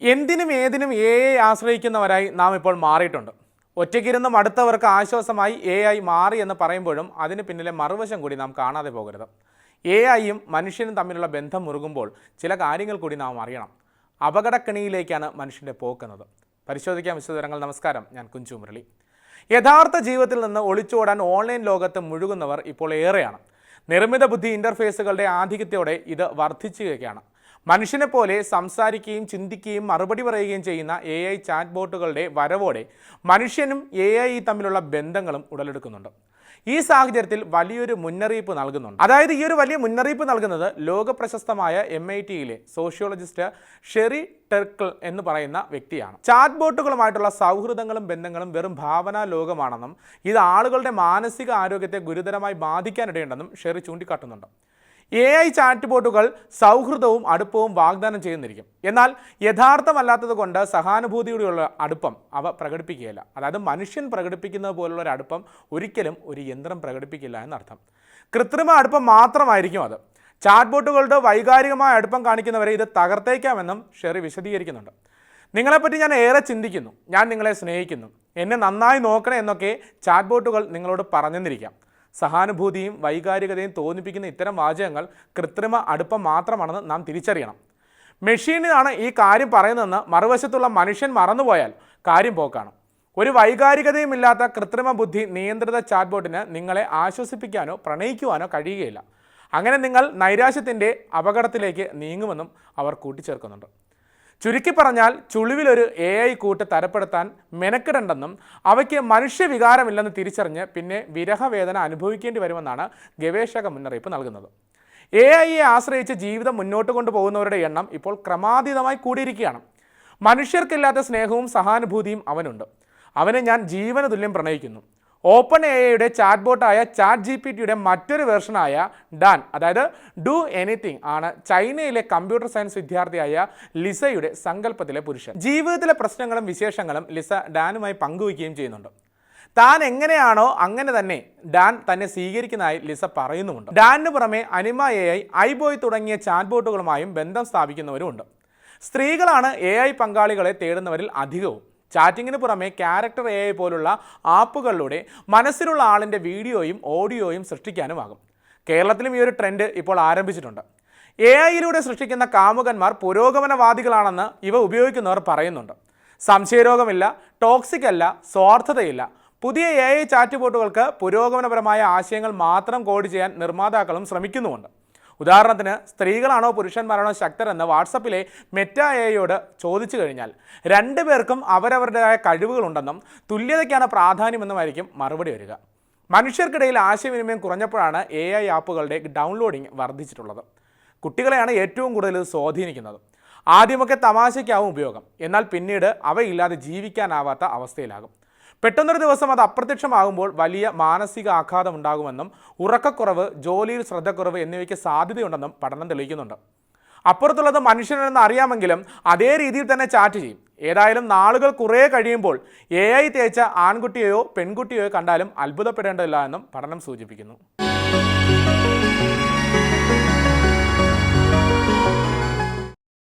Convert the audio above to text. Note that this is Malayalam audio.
എന്തിനും ഏതിനും എ ഐ ആശ്രയിക്കുന്നവരായി നാം ഇപ്പോൾ മാറിയിട്ടുണ്ട്. ഒറ്റയ്ക്കിരുന്ന് അടുത്തവർക്ക് ആശ്വാസമായി എ ഐ മാറി എന്ന് പറയുമ്പോഴും അതിന് പിന്നിലെ മറുവശം കൂടി നാം കാണാതെ പോകരുത്. എ ഐയും മനുഷ്യനും തമ്മിലുള്ള ബന്ധം മുറുകുമ്പോൾ ചില കാര്യങ്ങൾ കൂടി നാം അറിയണം. അപകടക്കണിയിലേക്കാണ് മനുഷ്യന്റെ പോക്കുന്നത്. പരിശോധിക്കാം വിശദവിവരങ്ങൾ. നമസ്കാരം. ഞാൻ കുഞ്ചു മുരളി. യഥാർത്ഥ ജീവിതത്തിൽ നിന്ന് ഒളിച്ചോടാൻ ഓൺലൈൻ ലോകത്ത് മുഴുകുന്നവർ ഇപ്പോൾ ഏറെയാണ്. നിർമ്മിത ബുദ്ധി ഇന്റർഫേസുകളുടെ ആധിക്യത്തോടെ ഇത് വർദ്ധിച്ചുകയാണ് മനുഷ്യനെ പോലെ സംസാരിക്കുകയും ചിന്തിക്കുകയും മറുപടി പറയുകയും ചെയ്യുന്ന എ ഐ ചാറ്റ് ബോട്ടുകളുടെ വരവോടെ മനുഷ്യനും എ ഐ തമ്മിലുള്ള ബന്ധങ്ങളും ഉടലെടുക്കുന്നുണ്ട്. ഈ സാഹചര്യത്തിൽ വലിയൊരു മുന്നറിയിപ്പ് നൽകുന്നുണ്ട്. അതായത് ഈ ഒരു വലിയ മുന്നറിയിപ്പ് നൽകുന്നത് ലോക പ്രശസ്തമായ എം ഐ ടിയിലെ സോഷ്യോളജിസ്റ്റ് ഷെറി ടെർക്കിൾ എന്ന് പറയുന്ന വ്യക്തിയാണ്. ചാറ്റ് ബോട്ടുകളുമായിട്ടുള്ള സൗഹൃദങ്ങളും ബന്ധങ്ങളും വെറും ഭാവനാ ലോകമാണെന്നും ഇത് ആളുകളുടെ മാനസിക ആരോഗ്യത്തെ ഗുരുതരമായി ബാധിക്കാനിടയുണ്ടെന്നും ഷെറി ചൂണ്ടിക്കാട്ടുന്നുണ്ട്. എ ഐ ചാറ്റ് ബോട്ടുകൾ സൗഹൃദവും അടുപ്പവും വാഗ്ദാനം ചെയ്യുന്നിരിക്കും. എന്നാൽ യഥാർത്ഥമല്ലാത്തത് കൊണ്ട് സഹാനുഭൂതിയോടെയുള്ള അടുപ്പം അവ പ്രകടിപ്പിക്കുകയില്ല. അതായത് മനുഷ്യൻ പ്രകടിപ്പിക്കുന്നത് പോലുള്ള ഒരു അടുപ്പം ഒരിക്കലും ഒരു യന്ത്രം പ്രകടിപ്പിക്കില്ല എന്നർത്ഥം. കൃത്രിമ അടുപ്പം മാത്രമായിരിക്കും അത്. ചാറ്റ് ബോട്ടുകളുടെ വൈകാരികമായ അടുപ്പം കാണിക്കുന്നവരെ ഇത് തകർത്തേക്കാമെന്നും ഷെറി വിശദീകരിക്കുന്നുണ്ട്. നിങ്ങളെപ്പറ്റി ഞാൻ ഏറെ ചിന്തിക്കുന്നു. ഞാൻ നിങ്ങളെ സ്നേഹിക്കുന്നു. എന്നെ നന്നായി നോക്കണേ എന്നൊക്കെ ചാറ്റ് ബോട്ടുകൾ നിങ്ങളോട് പറഞ്ഞെന്നിരിക്കാം. സഹാനുഭൂതിയും വൈകാരികതയും തോന്നിപ്പിക്കുന്ന ഇത്തരം വാചകങ്ങൾ കൃത്രിമ അടുപ്പം മാത്രമാണെന്ന് നാം തിരിച്ചറിയണം. മെഷീനിലാണ് ഈ കാര്യം പറയുന്നതെന്ന് മറുവശത്തുള്ള മനുഷ്യൻ മറന്നുപോയാൽ കാര്യം പോക്കാണ്. ഒരു വൈകാരികതയുമില്ലാത്ത കൃത്രിമ ബുദ്ധി നിയന്ത്രിത ചാറ്റ്ബോട്ടിന് നിങ്ങളെ ആശ്വസിപ്പിക്കാനോ പ്രണയിക്കുവാനോ കഴിയുകയില്ല. അങ്ങനെ നിങ്ങൾ നൈരാശ്യത്തിന്റെ അപകടത്തിലേക്ക് നീങ്ങുമെന്നും അവർ കൂട്ടിച്ചേർക്കുന്നുണ്ട്. ചുരുക്കി പറഞ്ഞാൽ ചുളിവിലൊരു എ ഐ കൂട്ട് തരപ്പെടുത്താൻ മെനക്കെടണ്ടെന്നും അവയ്ക്ക് മനുഷ്യവികാരമില്ലെന്ന് തിരിച്ചറിഞ്ഞ് പിന്നെ വിരഹവേദന അനുഭവിക്കേണ്ടി വരുമെന്നാണ് ഗവേഷക മുന്നറിയിപ്പ് നൽകുന്നത്. എ ഐയെ ആശ്രയിച്ച് ജീവിതം മുന്നോട്ട് കൊണ്ടുപോകുന്നവരുടെ എണ്ണം ഇപ്പോൾ ക്രമാതീതമായി കൂടിയിരിക്കുകയാണ്. മനുഷ്യർക്കില്ലാത്ത സ്നേഹവും സഹാനുഭൂതിയും അവനുണ്ട്. അവനെ ഞാൻ ജീവന തുല്യം പ്രണയിക്കുന്നു. ഓപ്പൺ എ ഐയുടെ ചാറ്റ് ബോട്ടായ ചാറ്റ് ജി പി ടിയുടെ മറ്റൊരു വെർഷനായ ഡാൻ അതായത് ഡു എനിത്തിങ് ആണ് ചൈനയിലെ കമ്പ്യൂട്ടർ സയൻസ് വിദ്യാർത്ഥിയായ ലിസയുടെ സങ്കല്പത്തിലെ പുരുഷൻ. ജീവിതത്തിലെ പ്രശ്നങ്ങളും വിശേഷങ്ങളും ലിസ ഡാനുമായി പങ്കുവയ്ക്കുകയും ചെയ്യുന്നുണ്ട്. താൻ എങ്ങനെയാണോ അങ്ങനെ തന്നെ ഡാൻ തന്നെ സ്വീകരിക്കുന്നതായി ലിസ പറയുന്നുമുണ്ട്. ഡാനിന് പുറമെ അനിമ എ ഐ ഐബോയ് തുടങ്ങിയ ചാറ്റ് ബോട്ടുകളുമായും ബന്ധം സ്ഥാപിക്കുന്നവരുമുണ്ട്. സ്ത്രീകളാണ് എ ഐ പങ്കാളികളെ തേടുന്നവരിൽ അധികവും. ചാറ്റിങ്ങിന് പുറമെ ക്യാരക്ടർ എ പോലുള്ള ആപ്പുകളിലൂടെ മനസ്സിലുള്ള ആളിന്റെ വീഡിയോയും ഓഡിയോയും സൃഷ്ടിക്കാനുമാകും. കേരളത്തിലും ഈ ഒരു ട്രെൻഡ് ഇപ്പോൾ ആരംഭിച്ചിട്ടുണ്ട്. എ ഐയിലൂടെ സൃഷ്ടിക്കുന്ന കാമുകന്മാർ പുരോഗമനവാദികളാണെന്ന് ഇവ ഉപയോഗിക്കുന്നവർ പറയുന്നുണ്ട്. സംശയരോഗമില്ല ടോക്സിക് അല്ല സ്വാർത്ഥതയില്ല. പുതിയ എ ഐ ചാറ്റ് ബോട്ടുകൾക്ക് പുരോഗമനപരമായ ആശയങ്ങൾ മാത്രം കോഡ് ചെയ്യാൻ നിർമ്മാതാക്കളും ശ്രമിക്കുന്നുമുണ്ട്. ഉദാഹരണത്തിന് സ്ത്രീകളാണോ പുരുഷന്മാരാണോ ശക്തരെന്ന് വാട്സപ്പിലെ മെറ്റ എയോട് ചോദിച്ചു കഴിഞ്ഞാൽ രണ്ടുപേർക്കും അവരവരുടേതായ കഴിവുകളുണ്ടെന്നും തുല്യതയ്ക്കാണ് പ്രാധാന്യമെന്നുമായിരിക്കും മറുപടി വരിക. മനുഷ്യർക്കിടയിൽ ആശയവിനിമയം കുറഞ്ഞപ്പോഴാണ് എ ഐ ആപ്പുകളുടെ ഡൗൺലോഡിംഗ് വർദ്ധിച്ചിട്ടുള്ളത്. കുട്ടികളെയാണ് ഏറ്റവും കൂടുതൽ സ്വാധീനിക്കുന്നത്. ആദ്യമൊക്കെ തമാശയ്ക്കാവും ഉപയോഗം. എന്നാൽ പിന്നീട് അവയില്ലാതെ ജീവിക്കാനാവാത്ത അവസ്ഥയിലാകും. പെട്ടെന്നൊരു ദിവസം അത് അപ്രത്യക്ഷമാകുമ്പോൾ വലിയ മാനസിക ആഘാതം ഉണ്ടാകുമെന്നും ഉറക്കക്കുറവ് ജോലിയിൽ ശ്രദ്ധക്കുറവ് എന്നിവയ്ക്ക് സാധ്യതയുണ്ടെന്നും പഠനം തെളിയിക്കുന്നുണ്ട്. അപ്പുറത്തുള്ളത് മനുഷ്യനെന്ന് അറിയാമെങ്കിലും അതേ രീതിയിൽ തന്നെ ചാറ്റ് ചെയ്യും. ഏതായാലും നാളുകൾ കുറേ കഴിയുമ്പോൾ എ ഐ തേച്ച ആൺകുട്ടിയെയോ പെൺകുട്ടിയെയോ കണ്ടാലും അത്ഭുതപ്പെടേണ്ടതില്ല എന്നും പഠനം സൂചിപ്പിക്കുന്നു.